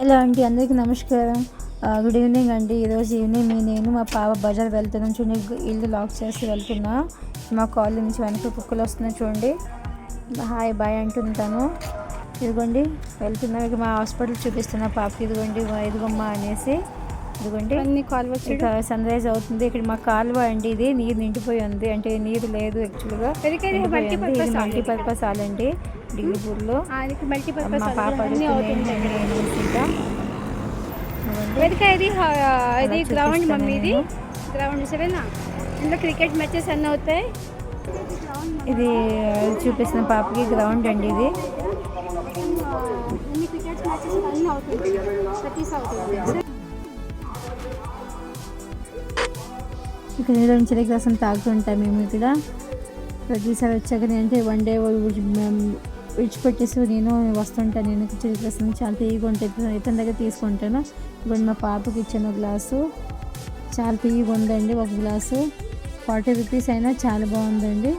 Hello అండి అందరికీ నమస్కారం. గుడ్ ఈవినింగ్ అండి. ఈరోజు ఈవినింగ్ మీ నేను మా పాప బజార్ వెళ్తున్నాం. చూడండి ఇల్లు లాక్ చేసి వెళ్తున్నా. మా కాలేజ్ నుంచి వెనక కుక్కలు వస్తున్నాయి చూడండి. హాయ్ బాయ్ అంటుంటాను. ఇదిగోండి వెళ్తున్నా. ఇక మా హాస్పిటల్ చూపిస్తున్నా పాపకి ఇదిగోండి మా అనేసి. ఇదిగోండి. అన్ని కాలువ ఇక సన్ రైజ్ అవుతుంది. ఇక్కడ మా కాలువ అండి ఇది. నీరు నిండిపోయి ఉంది. అంటే నీరు లేదు యాక్చువల్గా. మల్టీపర్పస్ హాల్ అండి. మల్టీపర్పస్ మా పాప ఇది గ్రౌండ్ మమ్మీ ఇది. గ్రౌండ్ సరేనా? ఇందులో క్రికెట్ మ్యాచెస్ అన్నీ అవుతాయి. ఇది చూపిస్తున్న పాపకి గ్రౌండ్ అండి ఇది. అన్ని క్రికెట్ మ్యాచెస్ అన్నీ అవుతుంది ప్రతిస్ అవుతుంది ఇక్కడ నీళ్ళ నుంచి చెరుకు రసం తాగుతుంటాం మేము ఇక్కడ. ప్రతిసారి వచ్చాక నేనంటే వన్ డే విడిచిపెట్టేసి నేను వస్తుంటాను. నేను చెరుకు రసం చాలా తీయగా ఉంటుంది ఇతని దగ్గర తీసుకుంటాను. ఇప్పుడు మా పాపకి ఇచ్చాను గ్లాసు. చాలా తీయగా ఉందండి ఒక గ్లాసు. ఫార్టీ రూపీస్ అయినా చాలా బాగుందండి.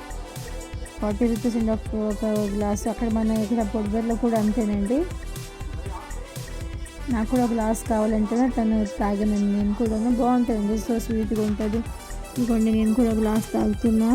ఫార్టీ రూపీస్ అండి ఒక ఒక గ్లాసు. అక్కడ మన ఇక్కడ పొడిబెర్లో కూడా అంతేనండి. నాకు కూడా ఒక గ్లాస్ కావాలంటే తను తాగానండి. నేను కూడా బాగుంటుంది సో స్వీట్గా ఉంటుంది. ఇదిగోండి నేను కూడా గ్లాస్ తాగుతున్నా.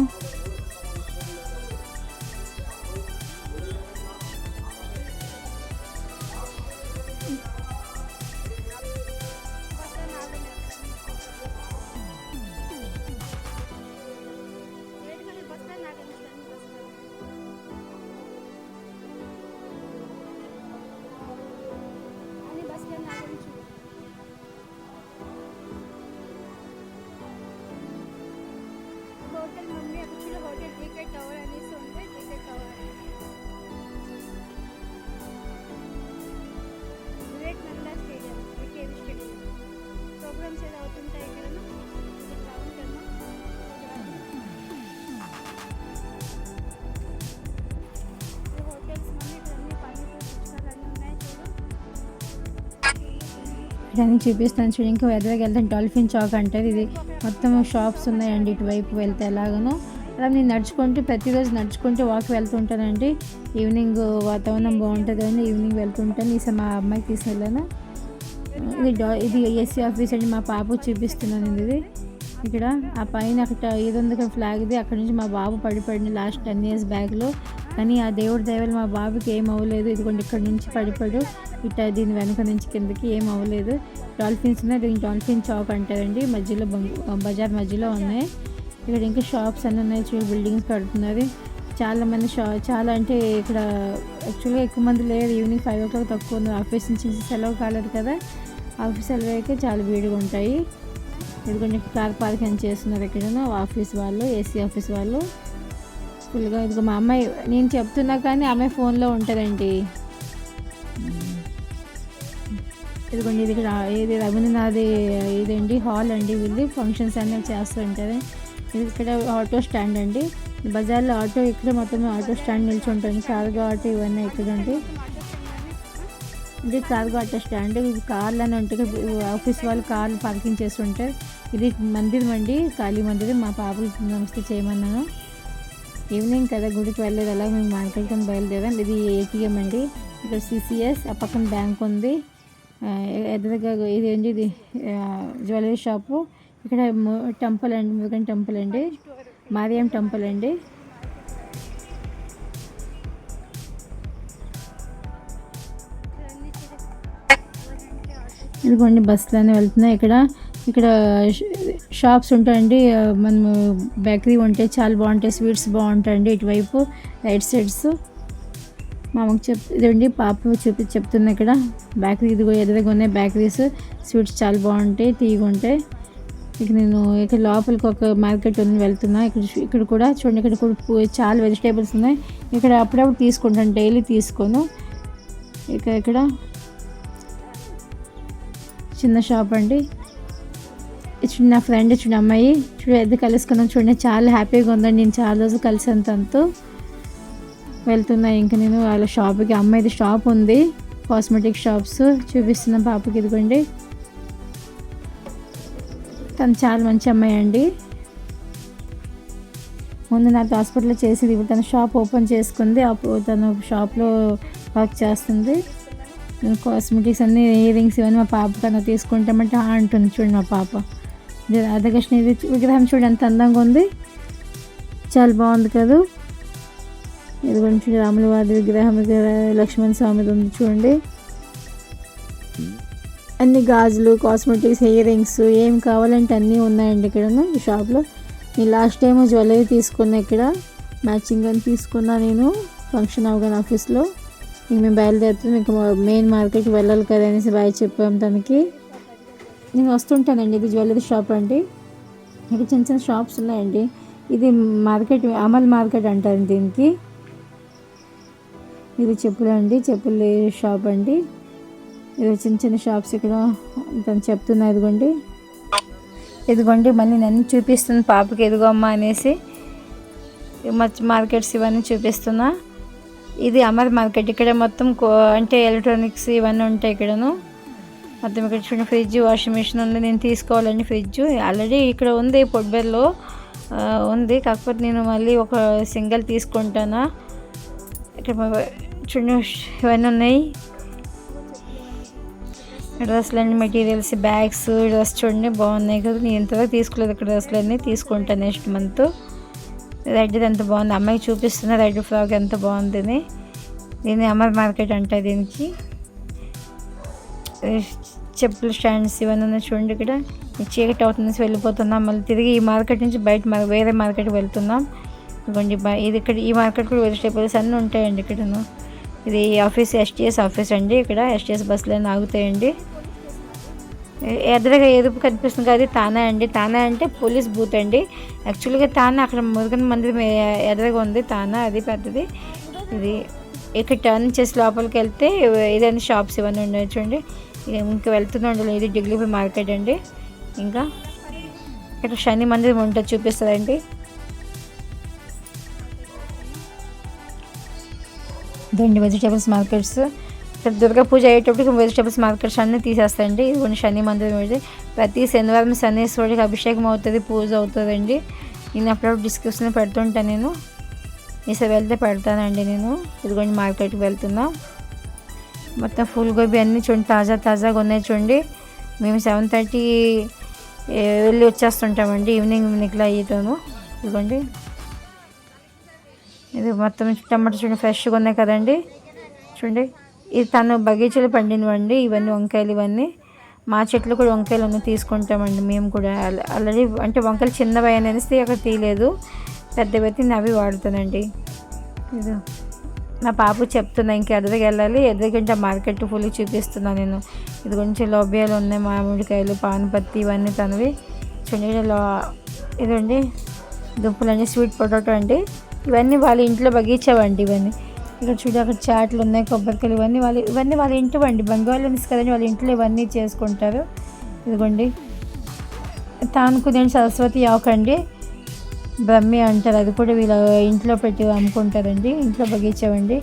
దాన్ని చూపిస్తాను చూడండి ఇంకా ఎదురుగా వెళ్తాను డాల్ఫిన్ చాక్ అంటారు ఇది. మొత్తం షాప్స్ ఉన్నాయండి ఇటువైపు వెళ్తే ఎలాగనో. అలా నేను నడుచుకుంటూ ప్రతిరోజు నడుచుకుంటూ వాక్ వెళ్తుంటానండి. ఈవినింగ్ వాతావరణం బాగుంటుంది అని ఈవినింగ్ వెళ్తుంటాను. ఈసారి మా అమ్మాయికి తీసుకెళ్ళాను. ఇది డా ఇది ఎస్సీ ఆఫీస్ అండి. మా పాప చూపిస్తున్నాను ఇది. ఇక్కడ ఆ పైన అక్కడ ఏదో ఉంది ఫ్లాగ్ ఇది అక్కడ నుంచి మా బాబు పడిపడింది లాస్ట్ టెన్ ఇయర్స్ బ్యాగ్లో కానీ ఆ దేవుడి దయవల్ల మా బాబుకి ఏం అవ్వలేదు. ఇదిగోండి ఇక్కడ నుంచి పడిపడు. ఇట్ట దీని వెనక నుంచి కిందకి ఏం అవ్వలేదు. డాల్ఫిన్స్ ఉన్నాయి. దీనికి డాల్ఫిన్ చాక్ అంటారండి. మధ్యలో బజార్ మధ్యలో ఉన్నాయి. ఇక్కడ ఇంకా షాప్స్ అన్నీ ఉన్నాయి. చూడు బిల్డింగ్స్ కడుతున్నారు చాలా మంది షా చాలా అంటే ఇక్కడ యాక్చువల్గా ఎక్కువ మంది లేరు. ఈవినింగ్ ఫైవ్ ఓ క్లాక్ తక్కువ ఉంది. ఆఫీస్ నుంచి సెలవు కాలేదు కదా. ఆఫీస్ సెలవు అయితే చాలా వేడిగా ఉంటాయి. ఎందుకంటే కార్ పార్కింగ్ చేస్తున్నారు ఇక్కడ ఆఫీస్ వాళ్ళు ఏసీ ఆఫీస్ వాళ్ళు. ఫుల్గా ఇదిగో మా అమ్మాయి నేను చెప్తున్నా కానీ అమ్మాయి ఫోన్లో ఉంటుందండి. ఇదిగోండి ఇది ఇక్కడ ఇది రవీంద్రనాథ్ ఇదండి హాల్ అండి వీళ్ళు ఫంక్షన్స్ అన్నీ చేస్తూ ఉంటారు. ఇది ఇక్కడ ఆటో స్టాండ్ అండి. బజార్లో ఆటో ఇక్కడ మొత్తం ఆటో స్టాండ్ నిల్చుంటుంది. కార్గో ఆటో ఇవన్నీ ఇక్కడ అండి ఇది కార్గో ఆటో స్టాండ్. ఇది కార్లు అని ఉంటాయి ఆఫీస్ వాళ్ళు కార్లు పార్కింగ్ చేస్తుంటారు. ఇది మందిరం అండి కాళీ మందిరం. మా పాపలు నమస్తే చేయమన్నాను. ఈవినింగ్ కదా గుడికి వెళ్ళేది అలా మేము మార్కెట్కి బయలుదేరాం. ఇది ఏటీఎం అండి. ఇక్కడ సిసిఎస్ ఆ పక్కన బ్యాంక్ ఉంది. ఎదురుగా ఇది ఏంటి ఇది? Jewellery shop. ఇక్కడ టెంపుల్ అండి మురుగన్ టెంపుల్ అండి. మారియం టెంపుల్ అండి. ఇదిగోండి బస్సులోనే వెళ్తున్నాయి ఇక్కడ. ఇక్కడ షాప్స్ ఉంటాయండి. మనము బేకరీ ఉంటాయి చాలా బాగుంటాయి. స్వీట్స్ బాగుంటాయండి ఇటువైపు. రైట్ సైడ్స్ మామకు చెప్ ఇదండి పాప చూపి చెప్తుంది ఇక్కడ. బేకరీ ఇదిగో ఎదురుగా ఉన్నాయి. బేకరీస్. స్వీట్స్ చాలా బాగుంటాయి. తీగ ఉంటాయి ఇక నేను ఇక్కడ లోపలికి ఒక మార్కెట్ ఉంది వెళ్తున్నా. ఇక్కడ ఇక్కడ కూడా చూడండి. ఇక్కడ కూడా చాలా వెజిటేబుల్స్ ఉన్నాయి. ఇక్కడ అప్పుడప్పుడు తీసుకుంటాను. డైలీ తీసుకోను. ఇక ఇక్కడ చిన్న షాప్ అండి. చూడండి నా ఫ్రెండ్ చూడండి అమ్మాయి. చూడండి ఎద్దు కలుసుకున్నాం. చూడండి చాలా హ్యాపీగా ఉందండి నేను చాలా రోజులు కలిసాను తనతో వెళ్తున్నా. ఇంకా నేను వాళ్ళ షాప్కి అమ్మాయిది షాప్ ఉంది. కాస్మెటిక్ షాప్స్ చూపిస్తున్న పాపకి ఇదిగోండి. తను చాలా మంచి అమ్మాయి అండి. ముందు నాకు హాస్పిటల్లో చేసేది ఇప్పుడు తన షాప్ ఓపెన్ చేసుకుంది. అప్పుడు తను షాప్లో వర్క్ చేస్తుంది. కాస్మెటిక్స్ అన్ని ఇయర్ రింగ్స్ ఇవన్నీ మా పాప తను తీసుకుంటామంటే అంటుంది. చూడండి మా పాప. రాధాకృష్ణ ఇది విగ్రహం చూడండి ఎంత అందంగా ఉంది. చాలా బాగుంది కదా. ఇది కొంచెం రాముల వారి విగ్రహం లక్ష్మణ్ స్వామిది ఉంది చూడండి. అన్ని గాజులు కాస్మెటిక్స్ హెయిర్ రింగ్స్ ఏం కావాలంటే అన్నీ ఉన్నాయండి ఇక్కడ ఈ షాప్లో నేను లాస్ట్ టైం జ్యువెలరీ తీసుకున్నా ఇక్కడ. మ్యాచింగ్ అని తీసుకున్నా నేను. ఫంక్షన్ అవగానే ఆఫీస్లో ఇంక మేము బయలుదేరుతాం ఇంకా మెయిన్ మార్కెట్కి వెళ్ళాలి కదా అనేసి బాయ్ చెప్పాం తనకి. నేను వస్తుంటానండి ఇది జ్యువెలరీ షాప్ అండి. ఇక్కడ చిన్న చిన్న షాప్స్ ఉన్నాయండి. ఇది మార్కెట్ అమల్ మార్కెట్ అంటారు దీనికి. ఇది చెప్పులు అండి చెప్పులు షాప్ అండి. ఇది చిన్న చిన్న షాప్స్ ఇక్కడ తను చెప్తున్నా ఇదిగోండి. ఇదిగోండి మళ్ళీ నన్ను చూపిస్తుంది పాపకి ఎదుగమ్మా అనేసి. మచ్ మార్కెట్స్ ఇవన్నీ చూపిస్తున్నా. ఇది అమర్ మార్కెట్. ఇక్కడ మొత్తం కో- అంటే ఎలక్ట్రానిక్స్ ఇవన్నీ ఉంటాయి ఇక్కడను. మొత్తం ఇక్కడ చూడండి ఫ్రిడ్జ్ వాషింగ్ మిషన్ ఉంది నేను తీసుకోవాలండి ఫ్రిడ్జ్ ఆల్రెడీ ఇక్కడ ఉంది పొడ్బెల్లో ఉంది కాకపోతే నేను మళ్ళీ ఒక సింగిల్ తీసుకుంటానా. ఇక్కడ చూడండి ఇవన్నీ ఉన్నాయి. డ్రెస్లు అన్ని మెటీరియల్స్ బ్యాగ్స్ డ్రెస్ చూడండి బాగున్నాయి కదా. నేను ఇంతవరకు తీసుకోలేదు ఇక్కడ డ్రెస్లు అన్నీ తీసుకుంటాను నెక్స్ట్ మంత్ రెడ్ ఎంత బాగుంది అమ్మాయికి చూపిస్తున్న రెడ్ ఫ్రాక్ ఎంత బాగుంది దీన్ని అమర్ మార్కెట్ అంట దీనికి. చెప్పుల స్టాండ్స్ ఇవన్నీ ఉన్నాయి చూడండి ఇక్కడ. చీకటి అవుతుంది వెళ్ళిపోతున్నాం. మళ్ళీ తిరిగి ఈ మార్కెట్ నుంచి బయట వేరే మార్కెట్ వెళ్తున్నాం. ఇదిగోండి ఇది ఇక్కడ ఈ మార్కెట్ కూడా వెజిటేబుల్స్ అన్నీ ఉంటాయండి ఇక్కడను. ఇది ఆఫీస్ ఎస్టీఎస్ ఆఫీస్ అండి ఇక్కడ. ఎస్టీఎస్ బస్సులు అన్నీ ఆగుతాయండి. ఎదురుగా ఎదుపు కనిపిస్తుంది కదా తానా అండి. తానా అంటే పోలీస్ బూత్ అండి. యాక్చువల్గా తానా అక్కడ మురుగన్ మందిరం ఎదురుగా ఉంది. తానా అది పెద్దది. ఇది ఇక్కడ టర్న్ చేసి లోపలికి వెళ్తే ఏదైనా షాప్స్ ఇవన్నీ ఉన్నాయి చూడండి. ఇంకా వెళ్తున్నాం ఇది డిగ్లీపై మార్కెట్ అండి. ఇంకా ఇక్కడ శని మందిరం ఉంటుంది చూపిస్తుందండి ఇదండి వెజిటేబుల్స్ మార్కెట్స్. ఇక్కడ దుర్గా పూజ అయ్యేటప్పటికి వెజిటేబుల్స్ మార్కెట్స్ అన్నీ తీసేస్తాయండి ఇది కొన్ని శని మందిరం ఇది. ప్రతి శనివారం శనేశ్వరుడికి అభిషేకం అవుతుంది పూజ అవుతుందండి. నేను అప్పుడప్పుడు డిస్క్రిప్షన్ పెడుతుంటాను నేను. ఈసారి వెళ్తే పెడతానండి నేను. ఇదిగోండి మార్కెట్కి వెళ్తున్నా. మొత్తం ఫుల్ గోబీ అన్నీ చూడండి తాజా తాజాగా ఉన్నాయి చూడండి. మేము సెవెన్ థర్టీ వెళ్ళి వచ్చేస్తుంటామండి. ఈవినింగ్ ఈవినింగ్లో అయ్యేతాము ఇదిగోండి. ఇది మొత్తం టమాటా చూడండి ఫ్రెష్గా ఉన్నాయి కదండి. చూడండి. ఇది తను బగీచాలు పండినవండి ఇవన్నీ వంకాయలు ఇవన్నీ. మా చెట్లు కూడా వంకాయలు అన్నీ తీసుకుంటామండి మేము కూడా. ఆల్రెడీ అంటే వంకాయలు చిన్నవి అనేసి అక్కడ తీయలేదు. పెద్దవి అయితే అవి వాడుతానండి. ఇది నా పాప చెప్తున్నా ఇంక ఎదురుకి వెళ్ళాలి. ఎదురుగంటే మార్కెట్ ఫుల్ చూపిస్తున్నా నేను. ఇది కొంచెం లోబియాలు ఉన్నాయి మామిడికాయలు పానుపత్తి ఇవన్నీ తనవి. చూడండి లో ఇదండి దుంపలండి స్వీట్ పొటాటో అండి. ఇవన్నీ వాళ్ళ ఇంట్లో బగీచావండి ఇవన్నీ. ఇక్కడ చూడు అక్కడ చాట్లు ఉన్నాయి కొబ్బరికాయలు ఇవన్నీ వాళ్ళు ఇవన్నీ వాళ్ళ ఇంటి వండి బంగాళన్స్ కదండి వాళ్ళ ఇంట్లో ఇవన్నీ చేసుకుంటారు. ఇదిగోండి తానుకునే సరస్వతి ఆకండి బ్రహ్మి అంటారు. అది కూడా వీళ్ళ ఇంట్లో పెట్టి అమ్ముకుంటారండి. ఇంట్లో బగీచావండి.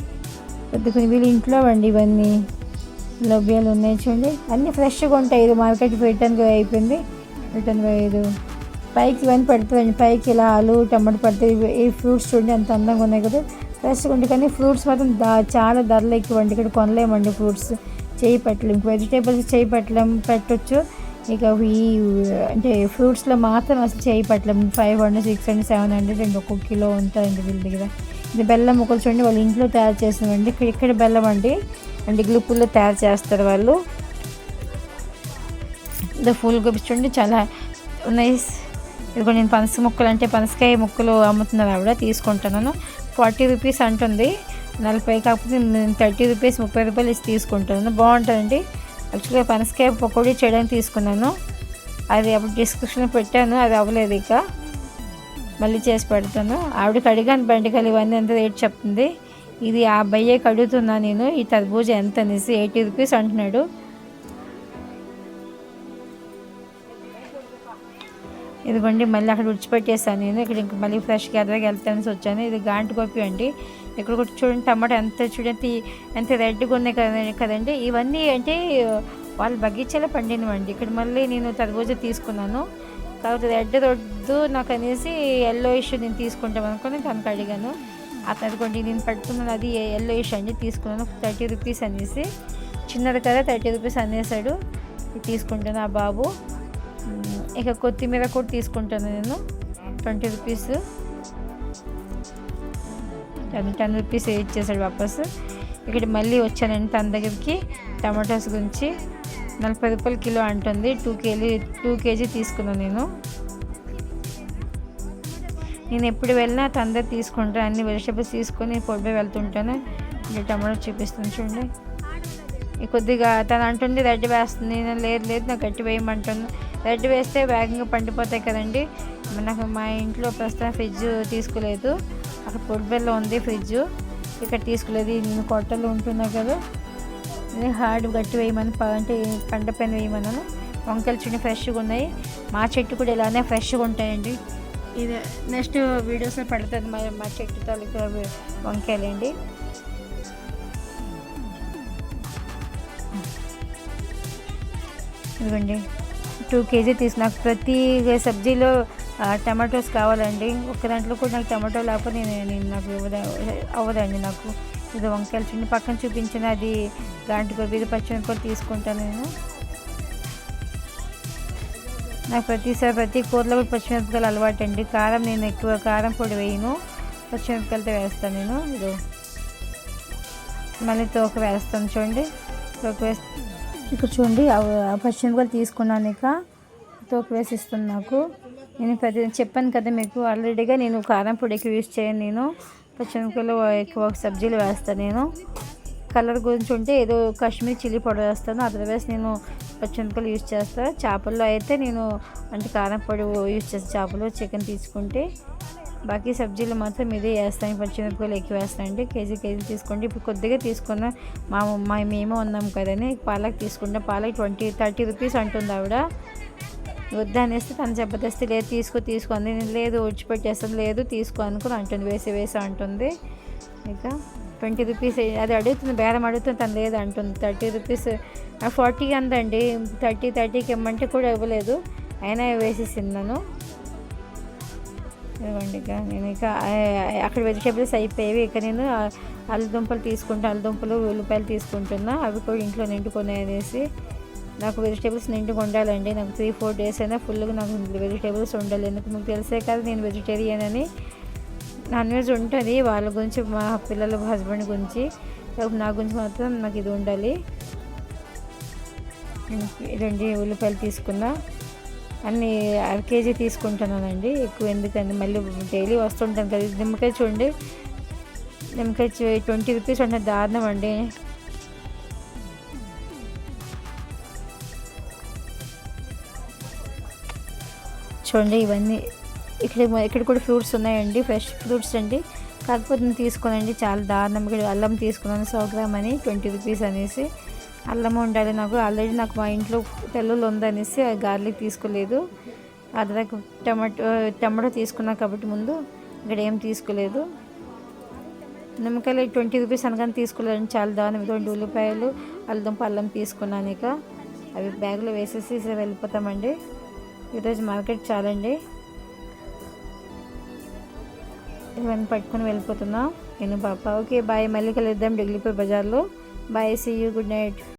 పెద్దకొని వీళ్ళు ఇంట్లో అండి ఇవన్నీ లభ్యాలు ఉన్నాయి చూడండి. అన్నీ ఫ్రెష్గా ఉంటాయి. ఇది మార్కెట్ రిటర్న్ అయిపోయింది. రిటర్న్ ఐదు పైకి ఇవన్నీ పెడతారండి పైకి ఇలా ఆలు టమాటో పడతాయి ఇవి- ఈ ఫ్రూట్స్ చూడండి అంత అందంగా ఉన్నాయి కదా. ఫ్రెష్గా ఉంటాయి కానీ ఫ్రూట్స్ మాత్రం దా చాలా ధరలు ఎక్కువ అండి ఇక్కడ కొనలేమండి ఫ్రూట్స్. చేయి పెట్టలేం. వెజిటేబుల్స్ చేయి పెట్టలేము పెట్టొచ్చు. ఇక ఈ అంటే ఫ్రూట్స్లో మాత్రం అసలు చేయి పెట్టలేం. Five hundred six hundred seven hundred and ఒక్కొక్క కిలో ఉంటుందండి వీళ్ళ దగ్గర. ఇది బెల్లం ముక్కలు చూడండి వాళ్ళ ఇంట్లో తయారు చేస్తుందండి ఇక్కడ ఇక్కడ బెల్లం అండి. అంటే గ్లూపుల్లో తయారు చేస్తారు వాళ్ళు. ఇది ఫుల్ గోబీ చూడండి చాలా ఉన్నాయి. ఇదిగో నేను పనస ముక్కలు అంటే పనసకాయ ముక్కలు అమ్ముతున్నారు ఆవిడ తీసుకుంటున్నాను. ఫార్టీ రూపీస్ అంటుంది. నలభై కాకపోతే థర్టీ రూపీస్ ముప్పై రూపాయలు ఇచ్చి తీసుకుంటాను బాగుంటుందండి. యాక్చువల్గా పనసకాయ పకోడీ చేయడానికి తీసుకున్నాను. అది అప్పుడు డిస్క్రిప్షన్ పెట్టాను అది అవ్వలేదు ఇక. మళ్ళీ చేసి పెడతాను. ఆవిడకి అడిగాను బెండకాయలు ఇవన్నీ ఎంత రేట్ చెప్తుంది. ఇది ఆ బయ్యకి కడుగుతున్నా నేను. ఈ తర్బూజ ఎంత అనేసి ఎయిటీ రూపీస్ అంటున్నాడు. ఇదిగోండి మళ్ళీ అక్కడ విడిచిపెట్టేసాను నేను. ఇక్కడ ఇంక మళ్ళీ ఫ్రెష్గా ఎదురుగా వెళ్తానని వచ్చాను. ఇది గాంటు గోపి అండి. ఇక్కడ కూడా చూడండి టమాటా ఎంత చూడండి ఎంత రెడ్గా ఉన్నాయి కదండి కదండి. ఇవన్నీ అంటే వాళ్ళ బగీచాలో పండినవండి. ఇక్కడ మళ్ళీ నేను తర్బూజా తీసుకున్నాను. కాబట్టి రెడ్ రొడ్డు నాకు అనేసి ఎల్లో ఇష్యూ నేను తీసుకుంటాం అనుకుని తనకు అడిగాను. అతను అదిగోండి నేను పెడుతున్నాను అది ఎల్లో ఇష్యూ అండి తీసుకున్నాను. థర్టీ రూపీస్ అనేసి. చిన్నది కదా థర్టీ రూపీస్ అనేసాడు. తీసుకుంటాను ఆ బాబు. ఇక కొత్తిమీర కూడా తీసుకుంటాను నేను. Twenty rupees. Ten ten rupees ఇచ్చేసాడు వాపస్. ఇక్కడ మళ్ళీ వచ్చానండి తన దగ్గరికి టమాటోస్ గురించి నలభై రూపాయలు కిలో అంటుంది. టూ కేజీ టూ కేజీ తీసుకున్నాను నేను. నేను ఎప్పుడు వెళ్ళినా తన తీసుకుంటాను అన్ని వెజిటేబుల్స్ తీసుకొని పొడిపోయి వెళ్తుంటాను. ఇక్కడ టమాటో చూపిస్తాను చూడండి. కొద్దిగా తను అంటుంది రెడ్ వేస్తుంది. నేను లేదు లేదు నాకు గట్టి వేయమంటాను. రెడ్ వేస్తే వేగంగా పండిపోతాయి కదండి. నాకు మా ఇంట్లో ప్రస్తుతం ఫ్రిడ్జ్ తీసుకోలేదు. అక్కడ పొడిబెల్లో ఉంది ఫ్రిడ్జ్. ఇక్కడ తీసుకోలేదు నేను కొట్టలు ఉంటున్నా కదా. ఇది హార్డ్ గట్టి వేయమని అంటే పంట పైన వేయమన్నాను. వంకాయలు చిన్న ఫ్రెష్గా ఉన్నాయి. మా చెట్టు కూడా ఇలానే ఫ్రెష్గా ఉంటాయండి. ఇది నెక్స్ట్ వీడియోస్లో పడుతుంది మా మా చెట్టు తాలూకా వంకాయలండి ఇదిగోండి. టూ కేజీ తీసి ప్రతి సబ్జీలో టమాటోస్ కావాలండి. ఒక దాంట్లో కూడా నాకు టమాటో లేకపోతే నేను నాకు అవ్వదండి నాకు. ఇది వంకాయలు చిన్న పక్కన చూపించిన అది దాంట్లో గోబీ పచ్చడి కూడా తీసుకుంటాను నేను. నాకు ప్రతిసారి ప్రతి కూరలో కూడా పచ్చిమిరపకాయలు అలవాటు అండి కారం నేను ఎక్కువ కారం పొడి వేయను. పచ్చిమిరపకాయలతో వేస్తాను నేను. ఇది మళ్ళీ తోక వేస్తాను చూడండి. తోక వేస్తే ఇక్కడ చూడండి పచ్చిమిరపకాయలు తీసుకున్నాను ఇక. తోక వేసిస్తుంది నాకు. నేను ప్రతి చెప్పాను కదా మీకు ఆల్రెడీగా నేను కారం పొడి ఎక్కువ యూస్ చేయను నేను. పచ్చిమిరపకాయలు ఎక్కువ సబ్జీలు వేస్తాను నేను. కలర్ గురించి ఉంటే ఏదో కాశ్మీర్ చిల్లీ పౌడర్ వేస్తాను. అదర్వైజ్ నేను పచ్చిమిరపకాయలు యూస్ చేస్తాను చేపల్లో అయితే నేను అంటే కారం పొడి యూస్ చేస్తాను చేపలు చికెన్ తీసుకుంటే బాకీ సబ్జీలు మాత్రం ఇదే వేస్తాను. పచ్చిమిరపకాయలు ఎక్కువ వేస్తాను అండి. కేజీ కేజీ తీసుకోండి. ఇప్పుడు కొద్దిగా తీసుకున్న మా మా మేమే ఉన్నాం కదని పాలక్ తీసుకుంటే పాలక్ ట్వంటీ థర్టీ రూపీస్ అంటుంది ఆవిడ. వద్దు తను జబర్దస్తి లేదు తీసుకో తీసుకుంది నేను లేదు విడిచిపెట్టేస్తాను లేదు తీసుకో అనుకుని అంటుంది వేసి వేసి అంటుంది. ఇక ట్వంటీ రూపీస్ అది అడుగుతుంది బేరం అడుగుతుంది తను లేదు అంటుంది. థర్టీ రూపీస్ ఫార్టీ అందండి థర్టీ థర్టీకి ఇమ్మంటే కూడా ఇవ్వలేదు. అయినా వేసేసింది నన్ను. ఇవ్వండి ఇక నేను ఇక అక్కడ వెజిటేబుల్స్ అయిపోయేవి. ఇక నేను అల్లుదుంపలు తీసుకుంటాను అల్లుదుంపలు అల్లదుంపలు ఉల్లిపాయలు తీసుకుంటున్నా. అవి కూడా ఇంట్లో నిండుకొని అనేసి నాకు వెజిటేబుల్స్ నిండి ఉండాలండి నాకు త్రీ ఫోర్ డేస్ అయినా ఫుల్గా నాకు వెజిటేబుల్స్ ఉండాలి. ఎందుకు మీకు తెలిసే కదా నేను వెజిటేరియన్ అని. నాన్ వెజ్ ఉంటుంది వాళ్ళ గురించి మా పిల్లల హస్బెండ్ గురించి. నా గురించి మాత్రం నాకు ఇది ఉండాలి. రెండు ఉల్లిపాయలు తీసుకున్నా. అన్ని అర కేజీ తీసుకుంటున్నానండి. ఎక్కువ ఎందుకండి? మళ్ళీ డైలీ వస్తుంటాను కదా. నిమ్మకాయ చూడండి. నిమ్మకాయ ట్వంటీ రూపీస్ అంటే దారుణం అండి. చూడండి ఇవన్నీ ఇక్కడ ఇక్కడ కూడా ఫ్రూట్స్ ఉన్నాయండి ఫ్రెష్ ఫ్రూట్స్ అండి. కాకపోతే నేను తీసుకోనండి చాలా దారుణం ఇక్కడ అల్లం తీసుకున్నాను సోగ్రామ్ అని ట్వంటీ రూపీస్ అనేసి. అల్లం ఉండాలి నాకు ఆల్రెడీ నాకు మా ఇంట్లో తెల్లలు ఉందనేసి గార్లిక్ తీసుకోలేదు. అదనకు టమాటో టమాటో తీసుకున్నా కాబట్టి ముందు ఇక్కడ ఏం తీసుకోలేదు. నిమ్మకాయలు ట్వంటీ రూపీస్ అనగానే తీసుకోలేదండి చాలా దారుణం. రెండు ఉల్లిపాయలు అల్లం అల్లం తీసుకున్నాను ఇక. అవి బ్యాగ్లో వేసేసి వెళ్ళిపోతామండి. ఈరోజు మార్కెట్ చాలండి. ఇవన్నీ పట్టుకొని వెళ్ళిపోతున్నాం. నేను పాప ఓకే బాయ్. మళ్ళీ కలుద్దాం. డిగ్లీపూర్ బజార్లో. Bye see you good night